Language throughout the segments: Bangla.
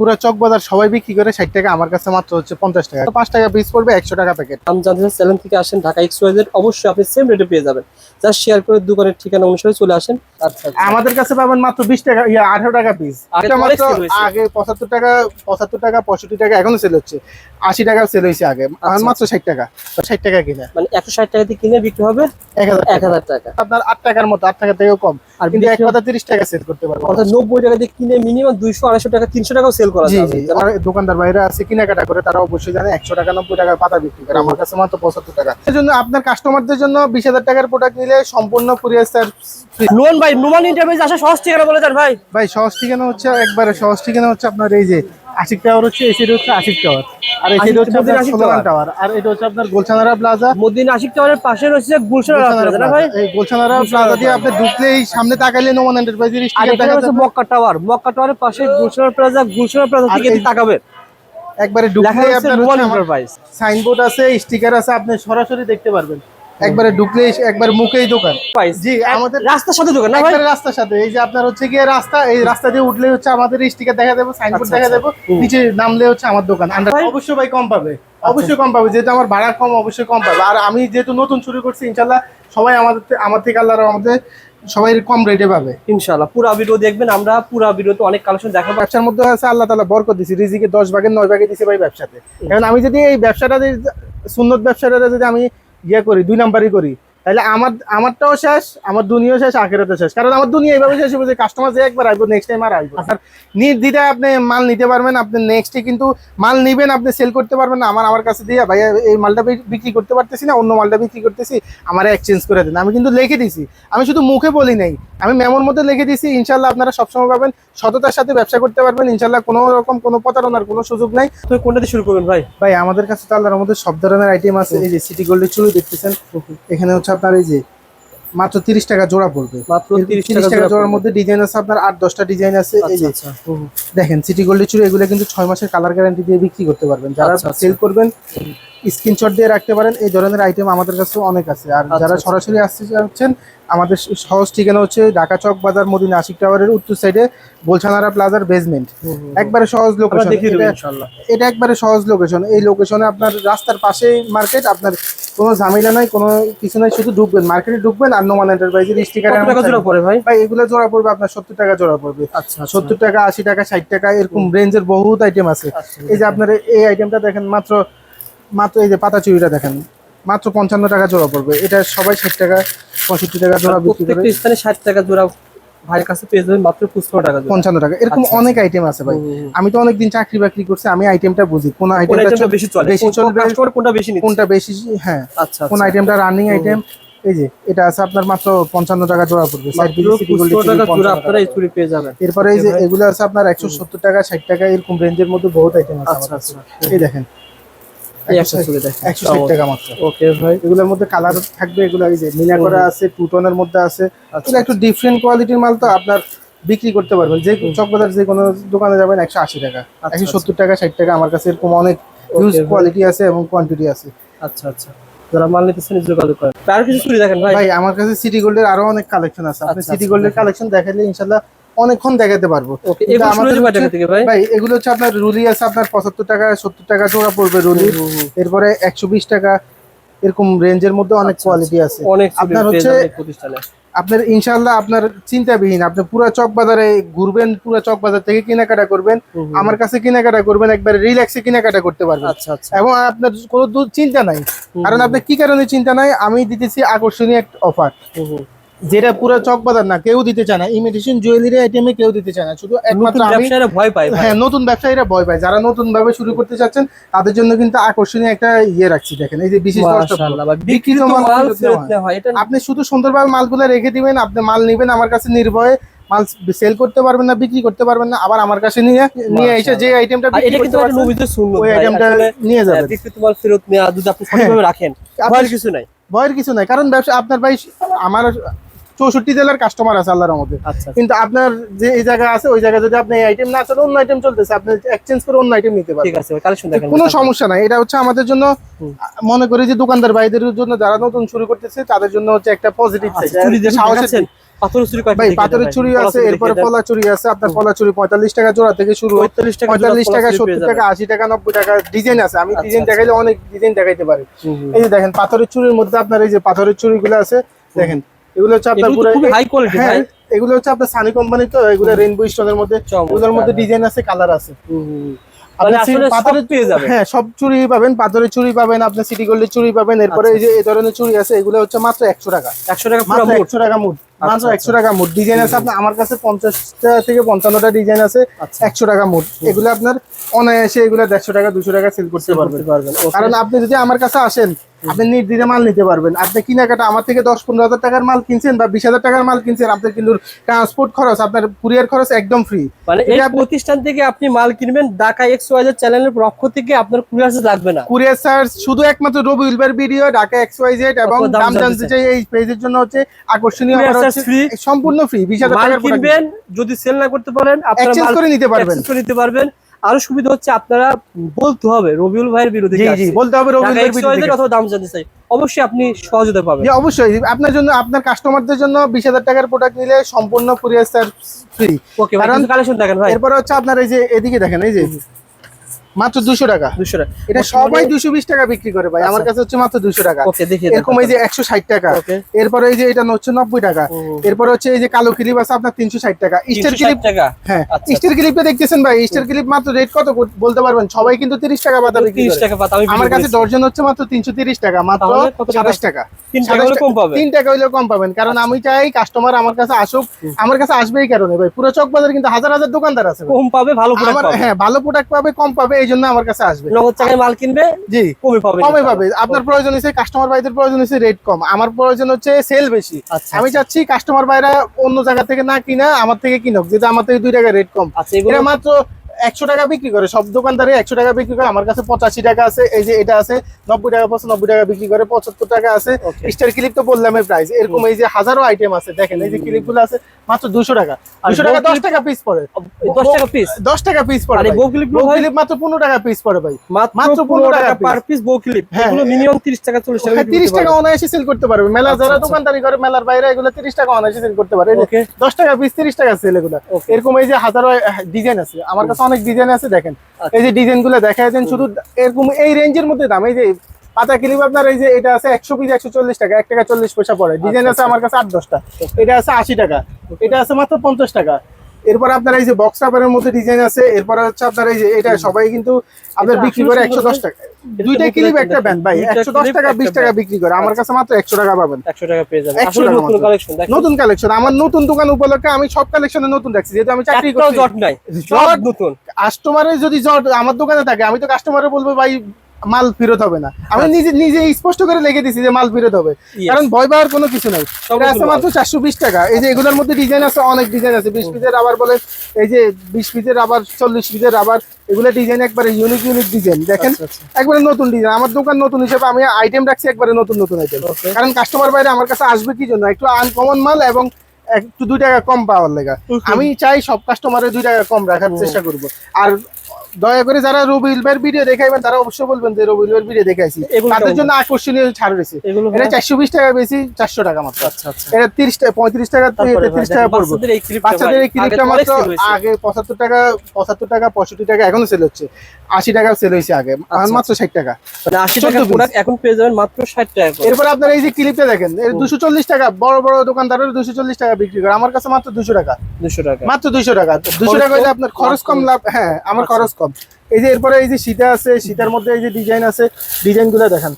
পুরো চক বাজার সবাই বিক্রি করে ষাট টাকা আমার কাছে মাত্র হচ্ছে পঞ্চাশ টাকা। পাঁচ টাকা পিস পড়বে একশো টাকা প্যাকেট আমি জানতে চাই চ্যানেল থেকে আসেন ঢাকা এক্স ওয়াইজেড অবশ্যই আপনি সেম রেটে পেয়ে যাবেন। জাস্ট শেয়ার করে দোকানের ঠিকানা অনুসারে চলে আসেন। আচ্ছা আচ্ছা। আমাদের কাছে পাবেন মাত্র বিশ টাকা ইয়া আঠারো টাকা পিস আগে পঁচাত্তর টাকা পঁচাত্তর টাকা পঁয়ষট্টি টাকা এখনও সেল হচ্ছে। আশি টাকা সেল হয়েছে আগে। আর আচ্ছা। মাত্র ষাট টাকা। ষাট টাকা কিনে। মানে একশো ষাট টাকা দিয়ে কিনে বিক্রি হবে এক হাজার এক হাজার টাকা। আপনার আট টাকার মতো আট টাকা থেকেও কম। আর কিন্তু এক হাজার তিরিশ টাকা সেল করতে পারব। অর্থাৎ নব্বই টাকা দিয়ে কিনে মিনিমাম দুইশো আড়াইশো টাকা তিনশো টাকাও সেল করা যাবে। জি। দোকানদার বাইরে আছে কেনাকাটা করে তারা অবশ্যই জানে একশো টাকা নব্বই টাকার পাতা বিক্রি করে। আমার কাছে মাত্র পঁচাত্তর টাকা। এই জন্য আপনার কাস্টমারদের জন্য বিশ হাজার টাকার প্রোডাক্ট নিলে সম্পূর্ণ কুরিয়ার লোন ভাই নোমান ইন্টারপ্রাইজ আসা সহজ ঠিকানা বলে দেন ভাই। ভাই সহজ ঠিকানা হচ্ছে একবারে সহজ ঠিকানা হচ্ছে আপনার এই যে আশিক টাওয়ার হচ্ছে এই সাইড হচ্ছে আশিক টাওয়ার আর এই সাইড হচ্ছে আপনার আশিক সোলান টাওয়ার। আর এটা হচ্ছে আপনার গোলছানারা প্লাজা মদিন আশিক টাওয়ারের পাশে রয়েছে গোলছানারা না ভাই? প্লাজা। এই গোলছানারা গুলশানারা প্লাজা দিয়ে প্লাজা। আপনি ঢুকলেই সামনে তাকাইলে নোমান এন্টারপ্রাইজের স্টিকার দেখা যাবে মক্কা টাওয়ার মক্কা টাওয়ারের পাশে গুলশান প্লাজা গুলশান প্লাজা থেকে তাকাবেন একবারে ঢুকলেই আপনার নোমান এন্টারপ্রাইজ সাইনবোর্ড আছে স্টিকার আছে আপনি সরাসরি দেখতে পারবেন। একবারে ঢুকলেই একবার মুখেই দোকান। জি আমাদের রাস্তার সাথে দোকান না ভাই? রাস্তার সাথে। এই যে আপনার হচ্ছে গিয়ে রাস্তা এই রাস্তা দিয়ে উঠলে হচ্ছে আমাদের স্টিকার দেখা দেবো সাইনবোর্ড আচ্ছা, দেখা আচ্ছা। দেবো নিচে নামলে হচ্ছে আমার দোকান। অবশ্যই ভাই কম পাবে। অবশ্যই কম পাবে যেহেতু আমার ভাড়া কম অবশ্যই কম পাবে। আর আমি যেহেতু নতুন শুরু করছি ইনশাল্লাহ সবাই আমাদের আমার থেকে আল্লাহর আমাদের সবাই কম রেটে পাবে। ইনশাআল্লাহ। পুরো ভিডিও দেখবেন আমরা পুরো ভিডিওতে অনেক কালেকশন দেখাবো। ব্যবসার মধ্যে আছে আল্লাহ তালা বরকত দিছি। রিজিকে দশ ভাগের নয় ভাগে দিছে ভাই ব্যবসাতে। এখন আমি যদি এই ব্যবসাটা যদি সুন্নত ব্যবসাটা যদি আমি ইয়ে করি দুই নাম্বারই করি। তাহলে আমার আমারটাও শেষ আমার দুনিয়াও শেষ আখেরাতে শেষ। কারণ আমার দুনিয়া এইভাবে শেষ হবে যে কাস্টমার যে একবার আসব নেক্সট টাইম আর আসব আর নির্দ্বিধায় আপনি মাল নিতে পারবেন আপনি নেক্সটে কিন্তু মাল নিবেন আপনি সেল করতে পারবেন না। আমার আমার কাছে দিয়ে ভাইয়া এই মালটা বিক্রি করতে পারতেছি না অন্য মালটা বিক্রি করতেছি আমার এক্সচেঞ্জ করে দেন। আমি কিন্তু লিখে দিছি। আমি শুধু মুখে বলি নাই। আমি মেমোর মধ্যে লিখে দিছি ইনশাল্লাহ আপনারা সবসময় পাবেন। সততার সাথে ব্যবসা করতে পারবেন ইনশাল্লাহ কোনো রকম কোনো প্রতারণার কোনো সুযোগ নাই। তো কোনটা দিয়ে শুরু করবেন ভাই? ভাই আমাদের কাছে তো আল্লাহর মধ্যে সব ধরনের আইটেম আছে। এই যে সিটি গোল্ডের চুড়ি দেখতেছেন? এখানে হচ্ছে আপনার এই যে মাত্র তিরিশ টাকা জোড়া পড়বে মাত্র তিরিশ টাকা জোড়ার মধ্যে ডিজাইন আছে আপনার আট দশটা ডিজাইন আছে এই আচ্ছা যে আচ্ছা। দেখেন সিটি গোল্ডের চুড়ি এগুলো কিন্তু ছয় মাসের কালার গ্যারান্টি দিয়ে বিক্রি করতে পারবেন যারা আচ্ছা, আচ্ছা। সেল করবেন স্ক্রিনশট দিয়ে রাখতে পারেন। এই ধরনের আইটেম আমাদের কাছে অনেক আছে। আর আচ্ছা, যারা আচ্ছা। সরাসরি আসতে চাচ্ছেন আমাদের সহজ ঠিকানা হচ্ছে ঢাকা চক বাজার মদিনা আশিক টাওয়ারের উত্তর সাইডে গোলছানারা প্লাজার বেসমেন্ট। একবারে সহজ লোকেশন এটা একবারে সহজ লোকেশন এই লোকেশনে আপনার রাস্তার পাশেই মার্কেট আপনার কোনো ঝামেলা নাই কোনো কিছু নাই শুধু ঢুকবেন। মার্কেটে ঢুকবেন আর নোমান এন্টারপ্রাইজের স্টিকার জোড়া পড়ে ভাই? ভাই এগুলো জোড়া পড়বে আপনার সত্তর টাকা জোড়া পড়বে। আচ্ছা আচ্ছা। সত্তর টাকা আশি টাকা ষাট টাকা এরকম রেঞ্জের বহুত আইটেম আছে। আচ্ছা, এই যে আপনার এই আইটেমটা দেখেন মাত্র মাত্র এই যে পাতা চুড়িটা দেখেন মাত্র পঞ্চান্ন টাকা জোড়া পড়বে। এটা সবাই ষাট টাকা পঁয়ষট্টি টাকা জোড়া বিক্রি করে। স্থানে ষাট টাকা জোড়া ভাইয়ের কাছে পেয়ে যাবেন মাত্র পঁচপন্ন টাকা পঞ্চান্ন টাকা। এরকম আচ্ছা, অনেক আইটেম আছে ভাই। আমি তো অনেকদিন চাকরি বাকরি করছি আমি আইটেমটা বুঝি। কোন কোন আইটেমটা বেশি চলে? বেশি চলবে? কোনটা বেশি কোনটা বেশি হ্যাঁ। আচ্ছা কোন আচ্ছা আইটেমটা রানিং আইটেম এই যে এটা আছে আপনার মাত্র পঞ্চান্ন টাকা জোড়া পড়বে। আপনারা এই চুরি পেয়ে যাবেন। এরপরে এই যে এগুলো আছে আপনার একশো সত্তর টাকা ষাট টাকা এরকম রেঞ্জের মধ্যে বহুত আইটেম আছে আচ্ছা। এই দেখেন এই একটা চুরি দেখেন একশো ষাট টাকা মাত্র। ওকে ভাই। এগুলোর মধ্যে কালার থাকবে এগুলো এই যে মিনা করা আছে টু টোনের মধ্যে আছে। আচ্ছা, একটু ডিফারেন্ট কোয়ালিটির মাল তো আপনার বিক্রি করতে পারবেন। যে চকবাজার যে কোনো দোকানে যাবেন একশো আশি টাকা আচ্ছা, একশো সত্তর টাকা ষাট টাকা। আমার কাছে এরকম অনেক কোয়ালিটি আছে এবং কোয়ান্টিটি আছে। আচ্ছা আচ্ছা। যারা মাল নিতেছেন যোগাযোগ করেন। আর কিছু চুরি দেখেন ভাই? ভাই আমার কাছে সিটি গোল্ডের আরও অনেক কালেকশন আছে। আপনি আচ্ছা, সিটি আচ্ছা, গোল্ডের কালেকশন দেখালে ইনশাল্লাহ অনেকক্ষণ দেখাতে পারব। ভাই। এগুলো হচ্ছে আপনার রুলি আছে আপনার পঁচাত্তর টাকা সত্তর টাকা জোড়া পড়বে রুলি। এরপরে একশো বিশ টাকা এরকম রেঞ্জের মধ্যে অনেক আচ্ছা, কোয়ালিটি আছে। আপনার হচ্ছে আপনার ইনশাল্লাহ আপনার চিন্তাবিহীন। আপনি পুরো চক বাজারে ঘুরবেন পুরো চক বাজার থেকে কেনাকাটা করবেন। আমার কাছে কেনাকাটা করবেন একবার রিল্যাক্সে কেনাকাটা করতে পারবেন। আচ্ছা আচ্ছা। এবং আপনার কোনো দূর চিন্তা নাই। কারণ আপনার কি কারণে চিন্তা নাই? আমি দিতেছি আকর্ষণীয় একটা অফার। যেটা পুরো চক বাজার না কেউ দিতে চায় না। ইমিটেশন জুয়েলারি আইটেমে কেউ দিতে চায় না। শুধু একমাত্র আমি ব্যবসায়ীরা ভয় পায় হ্যাঁ নতুন ব্যবসায়ীরা ভয় পায়। যারা নতুন ভাবে শুরু করতে চাচ্ছেন তাদের জন্য কিন্তু আকর্ষণীয় একটা ইয়ে রাখছি দেখেন। এই যে বিশেষ বিক্রিত মাল হয়। আপনি শুধু সুন্দরভাবে মালগুলো রেখে দিবেন আপনি মাল নেবেন আমার কাছে নির্ভয়ে মাল সেল করতে পারবেন না বিক্রি করতে পারবেন না আবার আমার কাছে নিয়ে নিয়ে এসে যে আইটেমটা এটা কিন্তু একটা নবীদের শূন্য ওই আইটেমটা নিয়ে যাবেন। বিক্রিত মাল ফেরত নেওয়া যদি আপনি সঠিকভাবে রাখেন। ভয়ের কিছু নাই। ভয়ের কিছু নাই। কারণ ব্যবসা আপনার ভাই আমার চৌষট্টি জেলার কাস্টমার আছে আল্লাহর মধ্যে আচ্ছা কিন্তু আপনার যে এই জায়গা আছে ওই জায়গায় যদি আপনি এই আইটেম না চলে অন্য আইটেম চলতেছে আপনি এক্সচেঞ্জ করে অন্য আইটেম নিতে দেখেন কোনো সমস্যা নাই এটা হচ্ছে আমাদের জন্য মনে করি যে দোকানদার ভাইদের জন্য যারা নতুন শুরু করতেছে তাদের জন্য হচ্ছে একটা পজিটিভ আচ্ছা? পাথরের ভাই। আছে এরপরে পলা চুড়ি আছে আপনার পলা পঁয়তাল্লিশ টাকা জোড়া থেকে শুরু 45 টাকা জোড়া পঁয়তাল্লিশ টাকা সত্তর টাকা আশি টাকা নব্বই টাকা ডিজাইন আছে। আমি আচ্ছা, ডিজাইন আচ্ছা। দেখাইলে অনেক ডিজাইন দেখাইতে পারি। এই যে দেখেন পাথরের চুড়ির মধ্যে আপনার এই যে পাথরের চুড়িগুলো আছে দেখেন। এগুলো হচ্ছে আপনার পুরো হাই কোয়ালিটি হ্যাঁ ভাই। এগুলো হচ্ছে আপনার সানি কোম্পানি তো এগুলো রেইনবো স্টোনের মধ্যে। এগুলোর মধ্যে ডিজাইন আছে কালার আছে। হ্যাঁ সব চুড়ি পাবেন পাথরের চুড়ি পাবেন আপনি সিটি গোল্ডের চুড়ি পাবেন এরপরে আচ্ছা, এই যে এই ধরনের চুড়ি আছে এগুলো হচ্ছে মাত্র একশো টাকা। 100 টাকা মাত্র একশো টাকা মুড মাত্র আচ্ছা, একশো টাকা ডিজাইন আছে আপনার আমার কাছে পঞ্চাশটা থেকে পঞ্চান্নটা ডিজাইন আছে আচ্ছা। একশো টাকা এগুলো আপনার অনায়াসে এগুলো দেড়শো টাকা দুশো টাকা সেল করতে পারবেন. কারণ আপনি যদি আমার কাছে আসেন আপনি নির্দিনে মাল নিতে পারবেন। আপনি কেনাকাটা আমার থেকে দশ পনেরো হাজার টাকার মাল কিনছেন বা বিশ হাজার টাকার মাল কিনছেন আপনার কিন্তু ট্রান্সপোর্ট খরচ আপনার কুরিয়ার খরচ একদম ফ্রি মানে এই প্রতিষ্ঠান থেকে আপনি মাল কিনবেন ঢাকা এক্স ওয়াই চ্যানেলের পক্ষ থেকে আপনার কুরিয়ার চার্জ লাগবে না। কুরিয়ার চার্জ শুধু একমাত্র Robi Wilbur video Dhaka X Y Z এবং দাম জানতে চাই এই পেজের জন্য হচ্ছে আকর্ষণীয় charge সম্পূর্ণ ফ্রি বিশ হাজার product কিনবেন যদি সেল না করতে পারেন আপনারা Exchange মাল করে নিতে পারবেন। নিতে পারবেন। আরও সুবিধা হচ্ছে আপনারা বলতে হবে রবিউল ভাইয়ের বিরুদ্ধে জি বলতে হবে রবিউল ভাইয়ের অথবা দাম জানতে চাই অবশ্যই আপনি সহযোগিতা পাবেন। অবশ্যই। আপনার জন্য আপনার কাস্টমারদের জন্য বিশ হাজার টাকার প্রোডাক্ট নিলে সম্পূর্ণ কুরিয়ার ফ্রি ওকে কালেকশন দেখেন ভাই। এরপরে হচ্ছে আপনার এই যে এদিকে দেখেন এই যে মাত্র দুশো টাকা। 200 টাকা। এটা সবাই দুশো বিশ টাকা বিক্রি করে ভাই। আমার আচ্ছা। কাছে হচ্ছে মাত্র দুশো টাকা। এরকম এই যে একশো ষাট টাকা। ওকে। এরপরে এই যে এটা হচ্ছে নব্বই টাকা। এরপরে হচ্ছে এই যে কালো ক্লিপ আছে আপনার তিনশো ষাট টাকা। স্টার 360 ক্লিপ টাকা? হ্যাঁ আচ্ছা। স্টার ক্লিপটা দেখতেছেন ভাই? স্টার ক্লিপ মাত্র রেট কত বলতে পারবেন? সবাই কিন্তু তিরিশ টাকা পাতা বিক্রি 30 টাকা পাতা আমি আমার কাছে দর্জন হচ্ছে মাত্র তিনশো তিরিশ টাকা। মাত্র? সাতাশ টাকা। তিন টাকা হলে কম পাবে তিন টাকা হইলেও কম পাবেন। কারণ আমি চাই কাস্টমার আমার কাছে আসুক। আমার কাছে আসবে এই কারণে ভাই। পুরো চক বাজারে কিন্তু হাজার হাজার দোকানদার আছে কম পাবে ভালো প্রোডাক্ট পাবে। হ্যাঁ ভালো প্রোডাক্ট পাবে কম পাবে। এই জন্য আমার কাছে আসবে। নগদ টাকায় মাল কিনবে জি। কমে পাবে কমে পাবে। আপনার প্রয়োজন হচ্ছে কাস্টমার বাইদের প্রয়োজন হচ্ছে রেট কম। আমার প্রয়োজন হচ্ছে সেল বেশি। আচ্ছা আমি চাচ্ছি কাস্টমার বাইরা অন্য জায়গা থেকে না কিনা আমার থেকে কিনুক যেটা আমার থেকে দুই টাকা রেট কম। আচ্ছা এটা মাত্র একশো টাকা বিক্রি করে। সব দোকানদারে একশো টাকা বিক্রি করে। আমার কাছে পঁচাশি টাকা আছে এই যে এটা আছে নব্বই টাকা পঁচানব্বই টাকা বিক্রি করে পঁচাত্তর টাকা আছে. স্টার ক্লিপ তো বললাম প্রাইস এরকম এই যে হাজারো আইটেম আছে দেখেন এই যে ক্লিপগুলো আছে মাত্র দুশো টাকা। দুশো টাকা দশ টাকা পিস পড়ে। দশ টাকা পিস দশ টাকা পিস পড়ে ভাই। বউ ক্লিপ বউ ক্লিপ মাত্র পনেরো টাকা পিস পড়ে ভাই। মাত্র মাত্র 15 15 টাকা পার পিস বউ ক্লিপ হ্যাঁ। মিনিমাম 30 টাকা 40 টাকা হ্যাঁ, তিরিশ টাকা অনায়াসে সেল করতে পারবে। মেলা আচ্ছা, যারা আচ্ছা। দোকানদারি করে মেলার বাইরে এগুলো তিরিশ টাকা অনায়াসে সেল করতে পারে। দশ টাকা পিস তিরিশ টাকা সেল এগুলো। এরকম এই যে হাজারো ডিজাইন আছে। আমার কাছে অনেক ডিজাইন আছে দেখেন। আচ্ছা। এই যে ডিজাইনগুলো দেখা দেন শুধু এরকম এই রেঞ্জের মধ্যে দাম। এই যে পাতা ক্লিপ আপনার এই যে এটা আছে একশো পিস একশো চল্লিশ টাকা এক টাকা চল্লিশ পয়সা পরে ডিজাইন আছে আমার কাছে আট দশটা। এটা আছে আশি টাকা। এটা আছে মাত্র পঞ্চাশ টাকা। এরপর আপনার এই যে বক্স রাবারের মধ্যে ডিজাইন আছে এরপর হচ্ছে আপনার এই যে এটা সবাই কিন্তু আপনার বিক্রি করে একশো দশ টাকা। দুইটা ক্লিপ একটা ব্যান্ড ভাই। দুইটা একশো দশ clip, টাকা একটা বিশ টাকা বিক্রি করে। আমার কাছে মাত্র একশো টাকা পাবেন। 100 টাকা পেয়ে যাবেন। 100 আসলে নতুন কালেকশন নতুন কালেকশন আমার নতুন দোকান উপলক্ষে আমি সব কালেকশনে নতুন রাখছি যেহেতু আমি চাকরি করছি। জট নাই। জট- নতুন। কাস্টমারের যদি জট আমার দোকানে থাকে আমি তো কাস্টমারে বলব ভাই মাল ফেরত হবে না। আমি নিজে নিজে স্পষ্ট করে লিখে দিছি যে মাল ফেরত হবে। কারণ ভয় পাওয়ার কোনো কিছু নাই। আছে মাত্র চারশো বিশ টাকা। এই যে এগুলোর মধ্যে ডিজাইন আছে অনেক ডিজাইন আছে। বিশ পিসের আবার বলে এই যে বিশ পিসের আবার চল্লিশ পিসের আবার এগুলো ডিজাইন একবারে ইউনিক ইউনিক ডিজাইন দেখেন আচ্ছা, আচ্ছা। একবারে নতুন ডিজাইন আমার দোকান নতুন হিসেবে আমি আইটেম রাখছি একবারে নতুন নতুন আইটেম কারণ কাস্টমার বাইরে আমার কাছে আসবে কি জন্য? একটু আনকমন মাল এবং একটু দুই টাকা কম পাওয়ার লেগা। আমি চাই সব কাস্টমারের দুই টাকা কম রাখার চেষ্টা করব। আর দয়া করে যারা রবি ভাইয়ের ভিডিও দেখাইবেন তারা অবশ্যই বলবেন যে রবি ভাইয়ের ভিডিও দেখাইছি। তাদের জন্য আকর্ষণীয় ছাড় রয়েছে। এটা চারশো বিশ টাকা বেশি চারশো টাকা মাত্র। আচ্ছা আচ্ছা। এটা তিরিশ টাকা পঁয়ত্রিশ টাকা তেত্রিশ টাকা পড়বে। বাচ্চাদের এই ক্লিপটা মাত্র আগে পঁচাত্তর টাকা পঁচাত্তর টাকা পঁয়ষট্টি টাকা এখনও সেল হচ্ছে। আশি টাকা সেল হয়েছে আগে আচ্ছা, মাত্র ষাট টাকা। মানে 80 চোদ্দ টাকার piece। প্রোডাক্ট এখন পেয়ে যাবেন মাত্র 60 টাকা এরপর আপনার এই যে ক্লিপটা দেখেন দুশো চল্লিশ টাকা বড় বড় দোকানদারের দুশো চল্লিশ টাকা বিক্রি করে আমার কাছে মাত্র দুশো টাকা। 200 টাকা। মাত্র দুশো টাকা। দুশো টাকা হলে আপনার খরচ কম। লাভ হ্যাঁ আমার আচ্ছা। খরচ কম। এই যে এরপরে এই যে সীতা আছে সীতার মধ্যে এই যে ডিজাইন আছে ডিজাইনগুলো দেখেন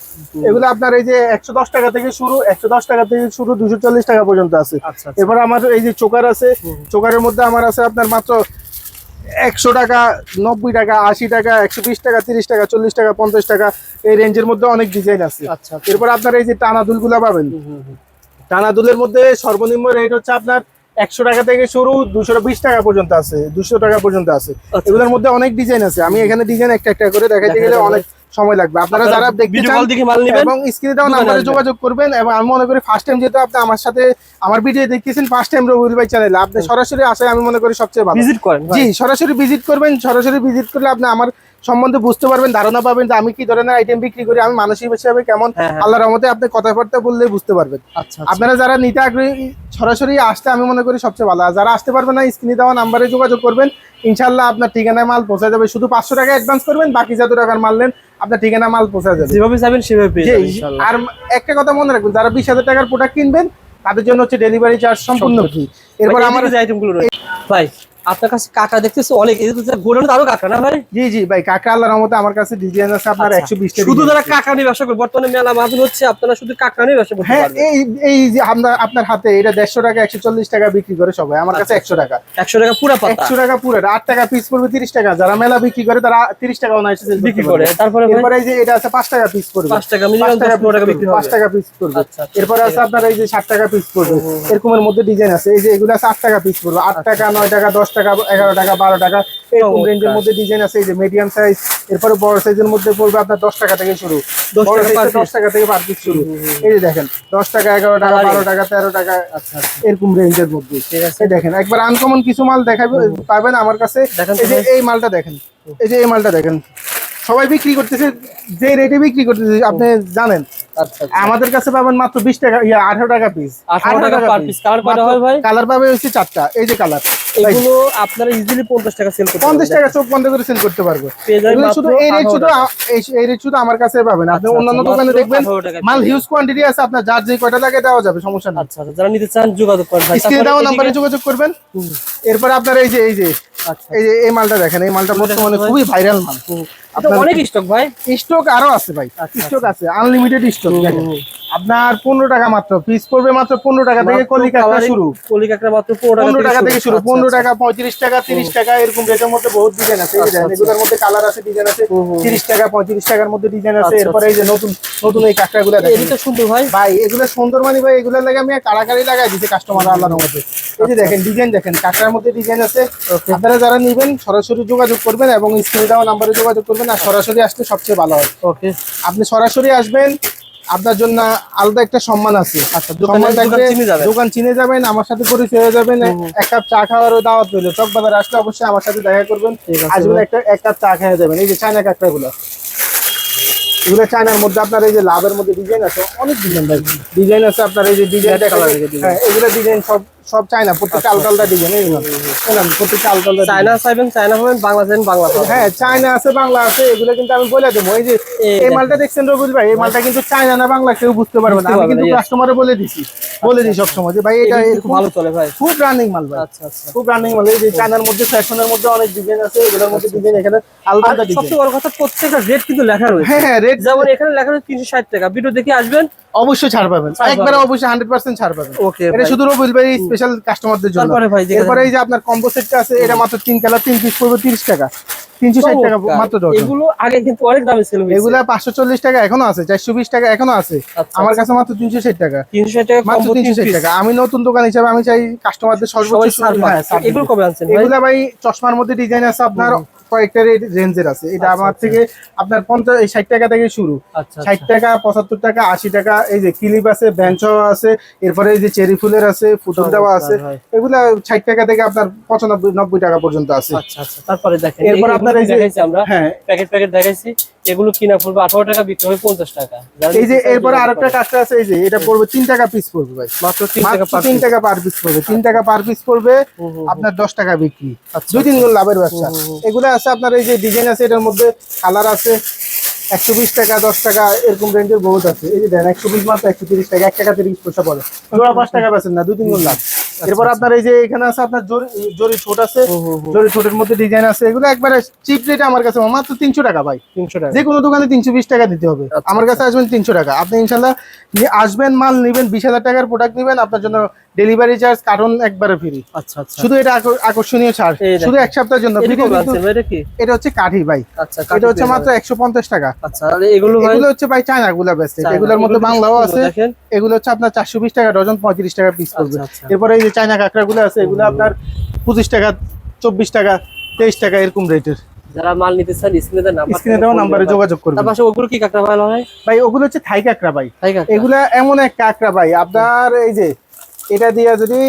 এগুলো আপনার এই যে একশো দশ টাকা থেকে শুরু একশো দশ টাকা থেকে শুরু দুশো চল্লিশ টাকা পর্যন্ত আছে। আচ্ছা এরপর আমার এই যে চোকার আছে চোকারের মধ্যে আমার আছে আপনার মাত্র একশো টাকা নব্বই টাকা আশি টাকা একশো বিশ টাকা তিরিশ টাকা চল্লিশ টাকা পঞ্চাশ টাকা এই রেঞ্জের মধ্যে অনেক ডিজাইন আছে আচ্ছা আচ্ছা। এরপর আপনার এই যে টানা দুলগুলা পাবেন। টানা দুলের মধ্যে সর্বনিম্ন রেট হচ্ছে আপনার একশো টাকা থেকে শুরু দুশো বিশ টাকা পর্যন্ত আছে দুশো টাকা পর্যন্ত আছে। আচ্ছা, এগুলোর মধ্যে অনেক ডিজাইন আছে। আমি এখানে ডিজাইন একটা একটা করে দেখাইতে দেখা গেলে অনেক সময় লাগবে। আপনারা যারা দেখতে চান মাল নেবেন। এবং স্ক্রিনে দেওয়া নাম্বারে যোগাযোগ করবেন এবং আমি মনে করি ফার্স্ট টাইম যেহেতু আপনি আমার সাথে আমার ভিডিও দেখতেছেন ফার্স্ট টাইম রবিউল ভাই চ্যানেলে আপনি সরাসরি আসায় আমি মনে করি সবচেয়ে ভালো। ভিজিট করেন জি সরাসরি ভিজিট করবেন সরাসরি ভিজিট করলে আপনি আমার সম্বন্ধে বুঝতে পারবেন ধারণা পাবেন যে আমি কি ধরনের আইটেম বিক্রি করি আমি মানসিক হিসাবে কেমন হ্যাঁ, হ্যাঁ। আল্লাহর রহমতে আপনি কথাবার্তা বললে বুঝতে পারবেন। আচ্ছা আচ্ছা। আপনারা যারা নিতে আগ্রহী সরাসরি আসতে আমি মনে করি সবচেয়ে ভালো। আর যারা আসতে পারবে না স্ক্রিনে দেওয়া নাম্বারে যোগাযোগ করবেন। ইনশাল্লাহ আপনার ঠিকানায় মাল পৌঁছে যাবে। শুধু পাঁচশো টাকা অ্যাডভান্স করবেন বাকি যত টাকার মাল নেন আপনার ঠিকানা মাল পৌঁছে যাবে। যেভাবে যাবেন সেভাবে। আর একটা কথা মনে রাখবেন যারা বিশ হাজার টাকার প্রোডাক্ট কিনবেন তাদের জন্য হচ্ছে ডেলিভারি চার্জ সম্পূর্ণ কি এরপর আমার আইটেমগুলো রয়েছে। ভাই আপনার কাছে কাকা দেখতেছি অনেক। যে আরও কাকা না ভাই? জি জি ভাই কাকা আল্লাহর রহমতে আমার কাছে ডিজাইন আছে আপনার আচ্ছা। একশো শুধু যারা কাকা নিয়ে ব্যবসা করে বর্তমানে মেলা হচ্ছে আপনারা শুধু কাকা নিয়ে ব্যবসা করতে হ্যাঁ এই এই যে আপনার আপনার হাতে এটা দেড়শো টাকা একশো চল্লিশ টাকা বিক্রি করে সবাই আমার কাছে একশো টাকা। একশো টাকা পুরা পাতা। টাকা পুরো আট টাকা পিস পড়বে তিরিশ টাকা। যারা মেলা বিক্রি করে তারা তিরিশ টাকা অনায়াসে বিক্রি করে। তারপরে এরপরে এই যে এটা আছে পাঁচ টাকা পিস পড়বে। পাঁচ টাকা মিনিমাম পাঁচ দশ টাকা পনেরো টাকা বিক্রি টাকা পিস পড়বে। আচ্ছা, আচ্ছা, এরপরে আছে আপনার এই যে ষাট টাকা পিস পড়বে। এরকমের মধ্যে ডিজাইন আছে। এই যে এগুলো আছে আট টাকা পিস পড়বে। আট টাকা নয় টাকা দশ টাকা এগারো টাকা বারো টাকা। এরকম রেঞ্জের মধ্যে ডিজাইন আছে এই যে মিডিয়াম সাইজ এরপরে বড় সাইজের মধ্যে পড়বে আপনার দশ টাকা থেকে শুরু। দশ টাকা থেকে পার পিস শুরু। এই যে দেখেন দশ টাকা এগারো টাকা বারো টাকা। তেরো টাকা আচ্ছা আচ্ছা। এরকম রেঞ্জের মধ্যে। ঠিক আছে। দেখেন একবার আনকমন কিছু মাল দেখাবে পাবেন আমার কাছে। এই যে এই মালটা দেখেন এই যে এই মালটা দেখেন। সবাই বিক্রি করতেছে যে রেটে বিক্রি করতেছে আপনি জানেন। আচ্ছা আচ্ছা। আমাদের কাছে পাবেন মাত্র বিশ টাকা ইয়া আঠারো টাকা পিস 18 টাকা হয়? কালার পাবে হচ্ছে চারটা। এই যে কালার এগুলো আপনারা ইজিলি পঞ্চাশ টাকা সেল করতে পঞ্চাশ পারবেন। টাকা চোখ বন্ধ করে সেল করতে পারব। এগুলো শুধু এই রেট শুধু এই- রেট শুধু আমার কাছে পাবেন। আপনি আচ্ছা, অন্যান্য আচ্ছা, দোকানে দেখবেন মাল হিউজ কোয়ান্টিটি আছে আপনার যার যে কয়টা লাগে দেওয়া যাবে সমস্যা নেই। আচ্ছা আচ্ছা যারা নিতে চান যোগাযোগ করেন ভাই। স্ক্রিনে দেওয়া নাম্বারে যোগাযোগ করবেন। এরপরে আপনার এই যে এই যে এই যে এই মালটা দেখেন এই মালটা বর্তমানে খুবই ভাইরাল মাল। আপনার- অনেক স্টক ভাই। স্টক আরও আছে ভাই। স্টক আছে আনলিমিটেড স্টক দেখেন। আপনার পনেরো টাকা মাত্র পিস পড়বে মাত্র পনেরো টাকা থেকে কলিকা coloring- শুরু। কলিকাকড়া মাত্র পনেরো টাকা থেকে শুরু। আচ্ছা, পনেরো আচ্ছা। টাকা পঁয়ত্রিশ টাকা তিরিশ টাকা এরকম রেটের মধ্যে বহুত ডিজাইন আছে আচ্ছা, এগুলোর মধ্যে কালার আছে ডিজাইন আছে। তিরিশ টাকা পঁয়ত্রিশ টাকার মধ্যে ডিজাইন আছে এরপরে এই যে নতুন নতুন এই দেখেন। এদিকটা সুন্দর ভাই। ভাই এগুলো সুন্দর মানে ভাই এগুলো লাগে আমি কারাকারি লাগাই দিছে কাস্টমার আল্লাহর মধ্যে এই যে দেখেন ডিজাইন দেখেন কাঁকড়ার মধ্যে ডিজাইন আছে। আপনারা যারা নেবেন সরাসরি যোগাযোগ করবেন এবং স্ক্রিনে দেওয়া নাম্বারে যোগাযোগ করবেন আর সরাসরি আসলে সবচেয়ে ভালো হয়। ওকে আপনি সরাসরি আসবেন আপনার জন্য আলাদা একটা সম্মান আছে। আচ্ছা দোকান চিনে যাবেন? আমার সাথে পরিচয় হয়ে যাবেন এক কাপ চা খাওয়ার দাওয়াত রইল। চকবাজার আসলে অবশ্যই আমার সাথে দেখা করবেন। আসবেন একটা এক কাপ চা খেয়ে যাবেন। এই যে চায়না কাঁকড়া গুলো এগুলো চায়নার মধ্যে আপনার এই যে লাভের মধ্যে ডিজাইন আছে অনেক ডিজাইন ডিজাইন আছে আপনার এই যে ডিজাইন। হ্যাঁ এগুলো ডিজাইন সব সব চায়না প্রত্যেকটা আলাদা আলাদা ডিজাইন এই না প্রত্যেকটা আলাদা আলাদা চায়না চাইবেন চায়না পাবেন বাংলা চাইবেন বাংলা হ্যাঁ চায়না আছে বাংলা আছে এগুলো কিন্তু আমি বলে দেবো। এই যে এই মালটা দেখছেন রবিল ভাই এই মালটা কিন্তু চায়না না বাংলা কেউ বুঝতে পারবে না। আমি কিন্তু কাস্টমারে বলে দিছি বলে দিই সবসময় যে ভাই এটা ভালো চলে ভাই। খুব রানিং মাল ভাই। আচ্ছা আচ্ছা। খুব রানিং মাল। এই যে চায়নার মধ্যে ফ্যাশনের মধ্যে অনেক ডিজাইন আছে এগুলোর মধ্যে ডিজাইন এখানে আলাদা আলাদা ডিজাইন সবচেয়ে বড় কথা প্রত্যেকটা রেট কিন্তু লেখা রয়েছে। হ্যাঁ হ্যাঁ রেট যেমন এখানে লেখা রয়েছে তিনশো ষাট টাকা। ভিডিও দেখে আসবেন। অবশ্যই ছাড় পাবেন। একবারে অবশ্যই হান্ড্রেড পার্সেন্ট ছাড় পাবেন। ওকে এটা শুধু রবিল ভাই স্পেশাল কাস্টমারদের জন্য। এরপরে এই যে আপনার কম্বো সেটটা আছে এটা মাত্র তিন কালার তিন পিস পড়বে তিরিশ টাকা। তিনশো ষাট টাকা মাত্র এগুলো আগে কিন্তু অনেক দামে ছিল এগুলো পাঁচশো চল্লিশ টাকা এখনও আছে চারশো বিশ টাকা এখনও আছে। আচ্ছা, আমার কাছে মাত্র তিনশো ষাট টাকা। তিনশো ষাট টাকা মাত্র তিনশো তিন ষাট। টাকা আমি নতুন দোকান হিসাবে আমি চাই কাস্টমারদের সর্বোচ্চ হ্যাঁ। এগুলো কবে আনছেন এগুলো ভাই চশমার মধ্যে ডিজাইন আছে আপনার কয়েকটা রেঞ্জের আছে। এটা আচ্ছা, আমার আচ্ছা। থেকে আপনার পঞ্চাশ এই ষাট টাকা থেকে শুরু। আচ্ছা ষাট টাকা পঁচাত্তর টাকা আশি টাকা এই যে ক্লিপ আছে বেঞ্চও আছে এরপরে এই যে চেরি ফুলের আছে ফুটন দেওয়া আছে এগুলা ষাট টাকা থেকে আপনার পঁচানব্বই নব্বই টাকা পর্যন্ত আছে। তারপরে দেখেন এরপর আপনার এই যে- হ্যাঁ। প্যাকেট প্যাকেট দেখাইছি। এগুলো কিনা পড়বে আঠারো টাকা বিক্রি হবে পঞ্চাশ টাকা। এই যে এরপরে আরেকটা করেন। কাজটা আছে এই যে এটা পড়বে তিন টাকা পিস পড়বে ভাই। মাত্র তিন টাকা পার তিন টাকা পার পিস পড়বে। তিন টাকা পার পিস পড়বে আপনার দশ টাকা বিক্রি। আচ্ছা, দুই তিন গুণ লাভের ব্যবসা। এগুলো আছে আপনার এই যে ডিজাইন আছে এটার মধ্যে কালার আছে একশো বিশ টাকা দশ টাকা এরকম রেঞ্জের বহুত আছে। এই যে দেন একশো বিশ মাত্র একশো তিরিশ টাকা এক টাকা তিরিশ পয়সা পড়ে। জোড়া পাঁচ টাকা বেছেন না দুই তিন গুণ লাভ। এরপর আপনার এই যে এখানে আছে আপনার জরি জরি ছোট আছে। জরি ছোটের মধ্যে ডিজাইন আছে এগুলো। একবারে চিপ রেট আমার কাছে মাত্র তিনশো টাকা ভাই। তিনশো টাকা। যে কোনো দোকানে তিনশো বিশ টাকা দিতে হবে। আচ্ছা, আমার কাছে আসবেন তিনশো টাকা। আপনি ইনশাল্লাহ আসবেন মাল নেবেন বিশ হাজার টাকার প্রোডাক্ট নেবেন। আপনার জন্য ডেলিভারি চার্জ কার্টন একবারে ফ্রি আচ্ছা আচ্ছা। শুধু এটা আকর্ষণীয় ছাড়। শুধু এক সপ্তাহের জন্য। এটা কিন্তু এটা কি? এটা হচ্ছে কাঠি ভাই। আচ্ছা এটা হচ্ছে মাত্র যাবেন। একশো পঞ্চাশ টাকা। আচ্ছা আর এগুলো ভাই? এগুলো হচ্ছে ভাই চায়না গুলা বেস্ট এগুলোর মধ্যে বাংলাও আছে। এগুলো হচ্ছে আপনার চারশো বিশ টাকা ডজন পঁয়ত্রিশ টাকা পিস পড়বে। আচ্ছা আচ্ছা। এরপরে এই যে চায়না কাঁকড়া গুলো আছে এগুলো আপনার পঁচিশ টাকা চব্বিশ টাকা তেইশ টাকা এরকম রেটের যারা মাল নিতে চান স্ক্রিনে দেওয়া নাম্বার স্ক্রিনে দেওয়া নাম্বারে যোগাযোগ করবেন। তার পাশে ওগুলো কি কাঁকড়া হয়? ভাই ওগুলো হচ্ছে থাই কাঁকড়া ভাই। এগুলা এমন এক কাঁকড়া ভাই। আপনার এই যে এটা দিয়ে যদি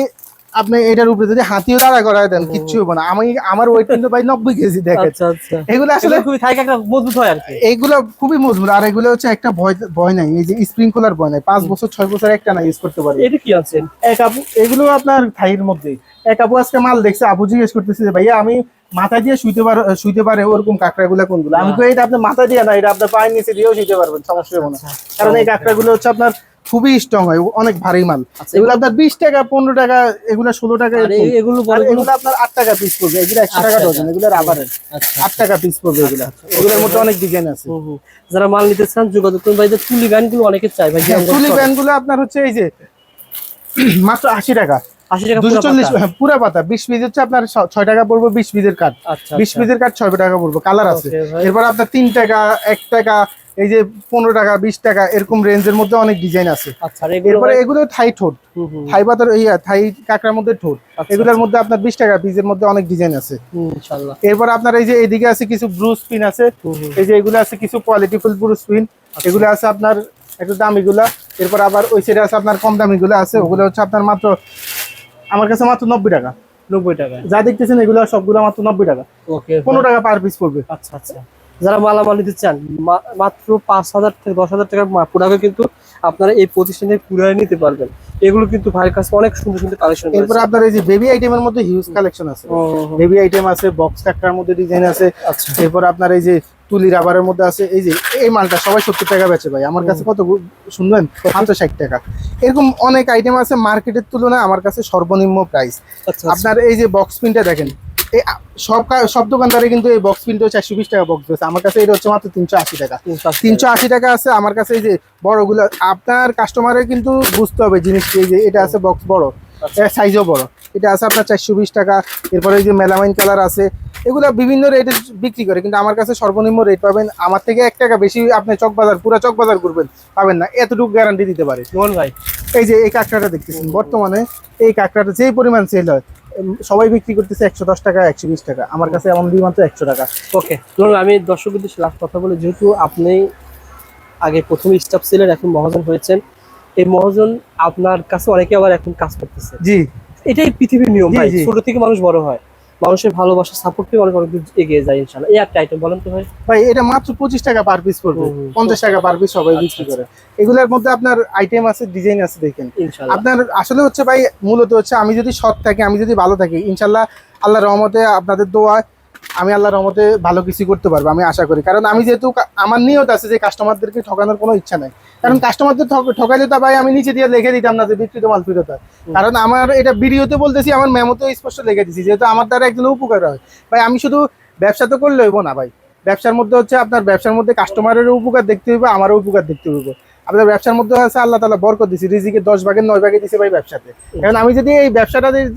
আপনি এটার উপরে যদি হাতিও দাঁড়া করায় দেন কিচ্ছু হবে না। আমি আমার ওয়েট কিন্তু ভাই নব্বই কেজি দেখেন। আচ্ছা আচ্ছা। এগুলো আসলে খুবই মজবুত হয় আর কি। এইগুলো খুবই মজবুত। আর এগুলো হচ্ছে একটা ভয় ভয় নাই। এই যে স্প্রিংকুলার ভয় নাই। পাঁচ বছর ছয় বছর একটা না ইউজ করতে পারি। এটা কি আছেন এক আপু এগুলো আপনার থাইয়ের মধ্যে। এক আপু আজকে মাল দেখছে আপু জিজ্ঞেস করতেছে যে ভাইয়া আমি মাথা দিয়ে শুইতে পারো শুইতে পারে ওরকম কাঁকড়া গুলা কোনগুলো? আমি এটা আপনার মাথা দিয়ে না এটা আপনার পায়ের নিচে দিয়েও শুইতে পারবেন সমস্যা হবে না। কারণ এই কাঁকড়া গুলো হচ্ছে আপনার খুবই স্ট্রং হয় অনেক ভারী মাল। আচ্ছা, এগুলো আপনার বিশ টাকা পনেরো টাকা এগুলো ষোলো টাকা এগুলো এগুলো আপনার আট টাকা পিস পড়বে এগুলো একশো টাকা আচ্ছা, ডজন এগুলো রাবারের আচ্ছা আট টাকা পিস পড়বে এগুলো। এগুলোর মধ্যে অনেক ডিজাইন আছে। যারা মাল নিতে চান যোগাযোগ করুন। ভাই তুলি গানগুলো অনেকে চাই ভাই হ্যাঁ, তুলি ব্যান্ডগুলো আপনার হচ্ছে এই যে মাত্র আশি টাকা। আশি টাকা দুশো পুরো চল্লিশ পাতা। পুরা পাতা। বিশ পিস হচ্ছে আপনার ছয় টাকা পড়বে বিশ পিসের কাঠ আচ্ছা বিশ পিসের কাঠ ছয় টাকা পড়বে। কালার আছে। Okay, এরপর আপনার তিন টাকা এক টাকা এই যে পনেরো টাকা বিশ টাকা এরকম রেঞ্জের মধ্যে অনেক ডিজাইন আছে। আচ্ছা এরপরে এগুলো থাই ঠোঁট। থাই পাতার থাই কাঁকড়ার মধ্যে ঠোঁট। আচ্ছা, এগুলোর মধ্যে আপনার বিশ টাকা পিসের মধ্যে অনেক ডিজাইন আছে। এরপর আপনার এই যে এদিকে আছে কিছু ব্রু স্পিন আছে। এই যে এগুলো আছে কিছু কোয়ালিটি ফুল ব্রু স্পিন এগুলো আছে আপনার একটু দামিগুলা। এরপর আবার ওই সাইডে আছে আপনার কম দামিগুলো আছে। ওগুলো হচ্ছে আপনার মাত্র আমার কাছে মাত্র নব্বই টাকা। নব্বই টাকা যা দেখতেছেন এগুলো সবগুলো মাত্র নব্বই টাকা। ওকে পনেরো টাকা পার পিস পড়বে। আচ্ছা আচ্ছা। যারা মালামাল নিতে চান মাত্র পাঁচ হাজার থেকে দশ হাজার টাকার প্রোডাক্ট কিন্তু আপনারা এই প্রতিষ্ঠানে পুরাই নিতে পারবেন। এগুলো কিন্তু ভাইয়ের কাছে অনেক সুন্দর সুন্দর কালেকশন এরপর আপনার এই যে বেবি আইটেমের মধ্যে হিউজ কালেকশন আছে। বেবি আইটেম আছে বক্স কাটকার মধ্যে ডিজাইন আছে। আচ্ছা। এরপর আপনার এই যে তুলি রাবারের মধ্যে আছে। এই যে এই মালটা সবাই সত্তর টাকা বেচে ভাই। আমার কাছে কত শুনবেন? মাত্র ষাট টাকা। এরকম অনেক আইটেম আছে মার্কেটের তুলনায় আমার কাছে সর্বনিম্ন প্রাইস আচ্ছা আপনার এই যে বক্স পিনটা দেখেন। সব সব দোকানদারে কিন্তু এই বক্স পিনটা চারশো বিশ টাকা বক্স দিয়েছে। আমার কাছে এটা হচ্ছে মাত্র তিনশো আশি টাকা। তিনশো আশি টাকা। আছে। আমার কাছে এই যে বড়গুলো আপনার কাস্টমারের কিন্তু বুঝতে হবে জিনিসটি এই যে এটা আছে বক্স বড় সাইজও বড়। এটা আছে আপনার চারশো বিশ টাকা। এরপরে এই যে মেলামাইন কালার আছে। এগুলো বিভিন্ন রেটে বিক্রি করে। কিন্তু আমার কাছে সর্বনিম্ন রেট পাবেন আমার থেকে এক টাকা বেশি আপনি চকবাজার পুরো চকবাজার করবেন পাবেন না। এতটুকু গ্যারান্টি দিতে পারে। ভাই। এই যে এই কাঁকড়াটা দেখতেছেন। বর্তমানে এই কাঁকড়াটা যেই পরিমাণ সেল হয় সবাই বিক্রি করতেছে একশো দশ টাকা একশো বিশ টাকা। আমার কাছে এমন দিই মাত্র একশো টাকা। ওকে ধরুন আমি দর্শক উদ্দেশ্যে লাস্ট কথা বলে যেহেতু আপনি আগে প্রথম স্টাফ ছিলেন এখন মহাজন হয়েছেন এই মহাজন আপনার কাছে অনেকে আবার এখন কাজ করতেছে। জি। এটাই পৃথিবীর নিয়ম। ছোট থেকে মানুষ বড় হয়। মানুষের ভালোবাসা সাপোর্ট পেয়ে অনেক অনেক এগিয়ে যায় ইনশাল্লাহ। এই একটা আইটেম বলেন তো ভাই। ভাই এটা মাত্র পঁচিশ টাকা পার পিস পড়বে। পঞ্চাশ টাকা পার পিস সবাই আচ্ছা, বিক্রি করে। এগুলোর মধ্যে আপনার আইটেম আছে ডিজাইন আছে দেখেন। আপনার আসলে হচ্ছে ভাই মূলত হচ্ছে আমি যদি সৎ থাকি আমি যদি ভালো থাকি ইনশাল্লাহ আল্লাহ রহমতে আপনাদের দোয়া আমি আল্লাহ রহমতে ভালো কিছু করতে পারব আমি আশা করি। কারণ আমি যেহেতু আমার নিয়ত আছে যে কাস্টমারদেরকে ঠকানোর কোনো ইচ্ছা নাই। কারণ কাস্টমারদের ঠক- ঠকাইলে তো ভাই আমি নিচে দিয়ে লিখে দিতাম না যে বিক্রিত মাল ফেরত হয়। কারণ আমার এটা ভিডিওতে বলতেছি আমার মেমোতেও স্পষ্ট লিখে দিছি যেহেতু আমার দ্বারা একজন উপকার হয়। ভাই আমি শুধু ব্যবসা তো করলে হইব না ভাই। ব্যবসার মধ্যে হচ্ছে আপনার ব্যবসার মধ্যে কাস্টমারেরও উপকার দেখতে হইবে আমারও উপকার দেখতে হইবে। আপনার ব্যবসার মধ্যে আছে আল্লাহ তালা বরকত দিছি রিজিকে দশ ভাগের নয় ভাগে দিছে ভাই ব্যবসাতে। কারণ আমি যদি এই ব্যবসাটা যদি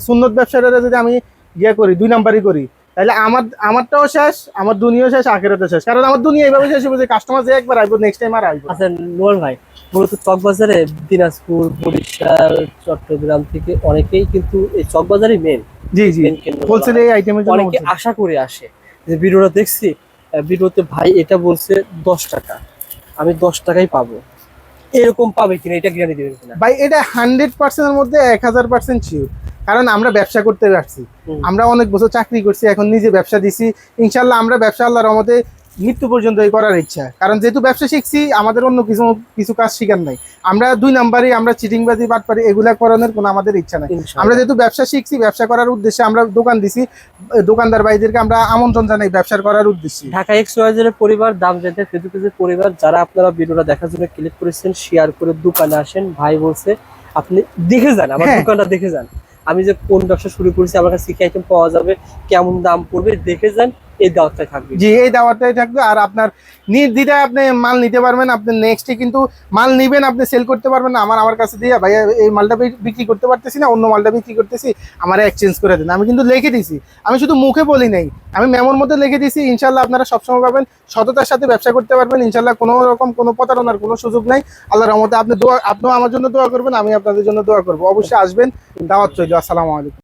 সুন্নত ব্যবসাটা যদি আমি ইয়ে করি দুই নাম্বারই করি তাহলে আমার আমারটাও শেষ আমার দুনিয়াও শেষ আখেরাতে শেষ। কারণ আমার দুনিয়া এইভাবে শেষ হবে যে কাস্টমার যে একবার আসব নেক্সট টাইম আর আসব আচ্ছা নোমান ভাই মূলত চকবাজারে দিনাজপুর বরিশাল চট্টগ্রাম থেকে অনেকেই কিন্তু এই চকবাজারই মেন জি জি। হোলসেল এই আইটেমের জন্য অনেকে আশা করে আসে যে ভিডিওটা দেখছি ভিডিওতে ভাই এটা বলছে দশ টাকা। আমি দশ টাকাই পাবো। এরকম পাবে কিনা এটা গ্যারান্টি দেবেন কিনা? ভাই এটা হান্ড্রেড পার্সেন্টের মধ্যে এক হাজার পার্সেন্ট শিওর কারণ আমরা ব্যবসা করতে পারছি আমরা অনেক বছর চাকরি করছি এখন নিজে ব্যবসা দিছি। ইনশাল্লাহ আমরা ব্যবসা আল্লাহর রহমতে মৃত্যু পর্যন্ত এই করার ইচ্ছা। কারণ যেহেতু ব্যবসা শিখছি আমাদের অন্য কিছু কিছু কাজ শিখার নাই। আমরা দুই নাম্বারই আমরা চিটিংবাজি বাটপারি এগুলা করানোর কোনো আমাদের ইচ্ছা নাই। আমরা যেহেতু ব্যবসা শিখছি ব্যবসা করার উদ্দেশ্যে আমরা দোকান দিছি দোকানদার ভাইদেরকে আমরা আমন্ত্রণ জানাই ব্যবসা করার উদ্দেশ্যে। ঢাকা এক্স ওয়াইজের পরিবার দাম জানতে ফেসবুক পরিবার যারা আপনারা ভিডিওটা দেখার জন্য ক্লিক করেছেন শেয়ার করে দোকানে আসেন ভাই বলছে আপনি দেখে যান আমার হ্যাঁ। দোকানটা দেখে যান। আমি যে কোন ব্যবসা শুরু করেছি, আমার কাছে কি আইটেম পাওয়া যাবে, কেমন দাম পড়বে, দেখে যান। এই দাওয়াতটাই থাকবে। জি, এই দাওয়াটাই থাকবে। আর আপনার নির্দ্বিধায় আপনি মাল নিতে পারবেন, আপনি নেক্সটে কিন্তু মাল নিবেন, আপনি সেল করতে পারবেন না। আমার আমার কাছে দিয়ে, ভাইয়া, এই মালটা বিক্রি করতে পারতেছি না, অন্য মালটা বিক্রি করতেছি, আমার এক্সচেঞ্জ করে দেন। আমি কিন্তু লিখে দিছি। আমি শুধু মুখে বলি নাই, আমি মেমোর মধ্যে লিখে দিছি ইনশাল্লাহ আপনারা সবসময় পাবেন, সততার সাথে ব্যবসা করতে পারবেন ইনশাল্লাহ কোনো রকম কোনো প্রতারণার কোনো সুযোগ নাই। আল্লাহ রহমতে আপনি দোয়া, আপনিও আমার জন্য দোয়া করবেন আমি আপনাদের জন্য দোয়া করব। অবশ্যই আসবেন, দাওয়াত রইল। আসসালামু আলাইকুম।